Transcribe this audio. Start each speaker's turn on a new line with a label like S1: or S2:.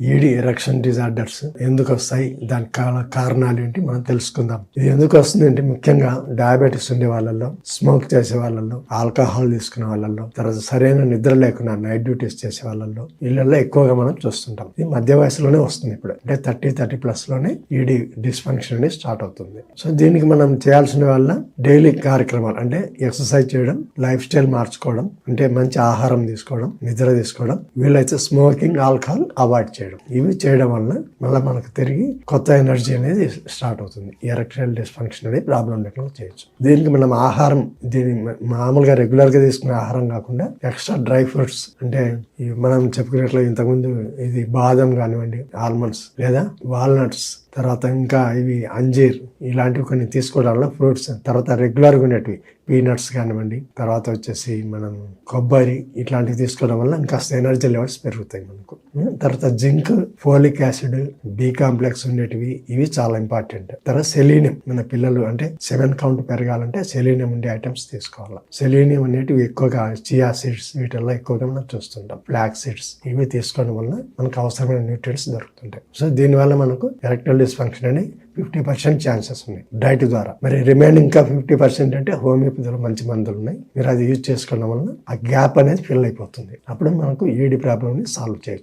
S1: ఈడి erection disorders ఎందుకు వస్తాయి? దాని కాల కారణాలు ఏంటి? మనం తెలుసుకుందాం. ఇది ఎందుకు వస్తుంది అంటే ముఖ్యంగా డయాబెటీస్ ఉండే వాళ్ళల్లో స్మోక్ చేసే వాళ్ళల్లో ఆల్కహాల్ తీసుకునే వాళ్ళల్లో తర్వాత సరైన నిద్ర లేకుండా నైట్ డ్యూటీస్ చేసే వాళ్ళల్లో వీళ్ళల్లో ఎక్కువగా మనం చూస్తుంటాం. ఇది మధ్య వయసులోనే వస్తుంది ఇప్పుడు. అంటే థర్టీ థర్టీ ప్లస్లోనే ఈడి డిస్ఫంక్షన్ అనేది స్టార్ట్ అవుతుంది. సో దీనికి మనం చేయాల్సిన వల్ల డైలీ కార్యక్రమాలు అంటే ఎక్సర్సైజ్ చేయడం లైఫ్ స్టైల్ మార్చుకోవడం అంటే మంచి ఆహారం తీసుకోవడం నిద్ర తీసుకోవడం వీళ్ళైతే స్మోకింగ్ ఆల్కహాల్ అవాయిడ్ చేయడం. ఇవి చేయడం వల్ల మళ్ళీ మనకు తిరిగి కొత్త ఎనర్జీ అనేది స్టార్ట్ అవుతుంది. ఎరక్టైల్ డిస్ఫంక్షన్ అనేది ప్రాబ్లం లేకుండా చేయొచ్చు. దీనికి మనం ఆహారం దీని మామూలుగా రెగ్యులర్గా తీసుకునే ఆహారం కాకుండా ఎక్స్ట్రా డ్రై ఫ్రూట్స్ అంటే మనం చెప్పుకున్నట్లు ఇంతకుముందు ఇది బాదం కానివ్వండి ఆల్మండ్స్ లేదా వాల్నట్స్ తర్వాత ఇంకా ఇవి అంజీర్ ఇలాంటివి కొన్ని తీసుకోవడం వల్ల ఫ్రూట్స్ తర్వాత రెగ్యులర్గా ఉండేటివి పీనట్స్ కానివ్వండి తర్వాత వచ్చేసి మనం కొబ్బరి ఇట్లాంటివి తీసుకోవడం వల్ల ఇంకా ఎనర్జీ లెవెల్స్ పెరుగుతాయి మనకు. తర్వాత zinc folic acid B complex ఉండేటివి ఇవి చాలా ఇంపార్టెంట్. తర్వాత సెలీనియం మన పిల్లలు అంటే సెవెన్ కౌంట్ పెరగాలంటే సెలీనియం ఉండే ఐటమ్స్ తీసుకోవాలి. సెలీనియం అనేటివి ఎక్కువగా చియా సీడ్స్ వీటిల్లో ఎక్కువగా మనం చూస్తుంటాం. ఫ్లాక్ సీడ్స్ ఇవి తీసుకోవడం వల్ల మనకు అవసరమైన న్యూట్రియన్స్ దొరుకుతుంటాయి. సో దీనివల్ల మనకు ఎలక్ట్రల్ డిస్ఫంక్షన్ అని ఫిఫ్టీ పర్సెంట్ ఛాన్సెస్ ఉన్నాయి. డైట్ ద్వారా. మరి రిమైనింగ్ ఇంకా ఫిఫ్టీ పర్సెంట్ అంటే హోమియోపతిలో మంచి మందులు ఉన్నాయి. మీరు అది యూజ్ చేసుకోవడం వలన ఆ గ్యాప్ అనేది ఫిల్ అయిపోతుంది. అప్పుడు మనకు ఈడి ప్రాబ్లమ్ని సాల్వ్ చేయొచ్చు.